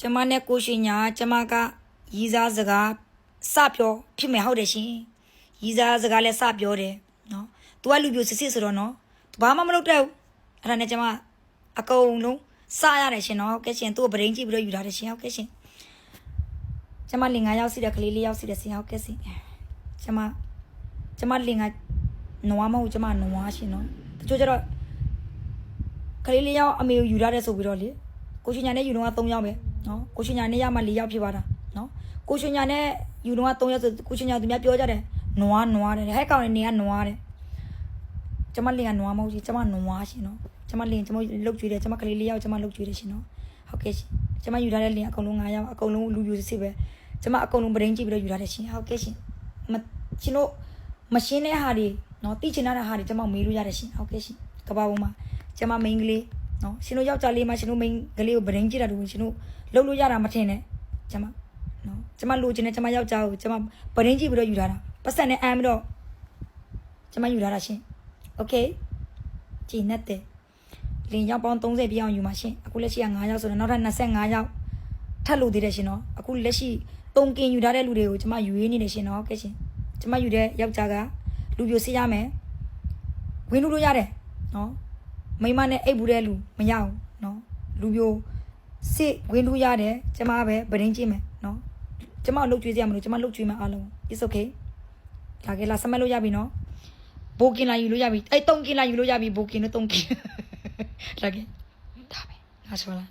ကျမနဲ့ကိုရှင်ညာကျမကရီးစားစကားစပြောဖြစ်မယ်ဟုတ်တယ်ရှင်ရီးစားစကားလည်းစပြောတယ်နော် तू ကလူပြိုစစ်စစ်ဆိုတော့နော် तू ဘာမှမလုပ်တတ်ဘူးအဲ့ဒါနဲ့ကျမအကုန်လုံးစရတယ်ရှင်နော်ဟုတ်ကဲ့ရှင်သူ့ကိုဗရင်ကြည့်ပြီးတော့ယူထားတယ်ရှင်ဟုတ်ကဲ့ရှင်ကျမလင်၅ယောက်စီတဲ့ကလေးလေးယောက်စီတဲ့ဆင်ဟုတ်ကဲ့ရှင်ကျမကျမလင်ကနွားမဟုတ်ကျမနွားရှင်နော်တချို့ကျတော့ကလေးလေးယောက်အမေကိုယူထားတယ်ဆိုပြီးတော့လေကိုရှင်ညာနဲ့ယူတော့က3ယောက်ပဲ နော်ကိုရှင်ညာနဲ့ရမှ4ယောက်ဖြစ်သွားတာနော်ကိုရှင်ညာနဲ့ယူတော့က3ယောက်ဆိုကိုရှင်ညာသူများပြောကြတယ်နွားနွားတယ်ဟဲ့ကောင်နေကနွားတယ်ကျမလင်ကနွားမဟုတ်ကြီးကျမနွားရှင်နော်ကျမလင်ကျမလုတ်ကျွေးတယ်ကျမကလေးလေးယောက်ကျမလုတ်ကျွေးတယ်ရှင်နော်ဟုတ်ကဲ့ရှင်ကျမယူထားတဲ့လင်အကုန်လုံး9ယောက်အကုန်လုံးလူယူစစ်စစ်ပဲကျမအကုန်လုံးပရင်းကြည့်ပြီးတော့ယူထားတယ်ရှင်ဟုတ်ကဲ့ရှင်မရှင်တို့မရှင်းတဲ့ဟာတွေနော်တိချင်တဲ့ဟာတွေကျမမေးလို့ရတယ်ရှင်ဟုတ်ကဲ့ရှင်ကဘာပေါ်မှာကျမမိန်းကလေး နော်ရှင်တို့ယောက်ျားလေးမှရှင်တို့မိန်းကလေးကိုပရင်းကြည့်တာတူရှင်တို့လုတ်လို့ရတာမထင်နဲ့ကျမနော်ကျမလိုချင်တဲ့ကျမယောက်ျားကိုကျမပရင်းကြည့်ပြီးတော့ယူထားတာပတ်စံနဲ့အမ်းပြီးတော့ကျမယူထားတာရှင် โอเคကြည်နဲ့တဲ့လင်ရောက်ပေါင်း30ပြည့်အောင်ယူမှာရှင်အခုလက်ရှိက9ရောက်ဆိုတော့နောက်ထပ်25ရောက်ထပ်လို့သေးတယ်ရှင်နော်အခုလက်ရှိ3ကင်ယူထားတဲ့လူတွေကိုကျွန်မယူရင်းနေတယ်ရှင်နော်ကဲရှင်ကျွန်မယူတဲ့ယောက်ျားကလူပြိုစေးရမယ်ဝင်လို့လို့ရတယ်နော် မိမနဲ့အိတ်ဘူးတဲ့လူမရဘူးနော်လူပြိုစစ်ဝင်လို့ရတယ်ကျွန်မပဲဗရင်ကြည့်မယ်နော်ကျွန်မလှုပ်ကြွေးစရာမလိုကျွန်မလှုပ်ကြွေးမယ်အားလုံး it's okay လာခဲ့လာစမတ်လို့ရပြီနော်ဘိုကင်လာယူလို့ရပြီအဲ့3ကင်လာယူလို့ရပြီဘိုကင်နဲ့3ကင်လာခဲ့ဒါပဲငါဆိုလား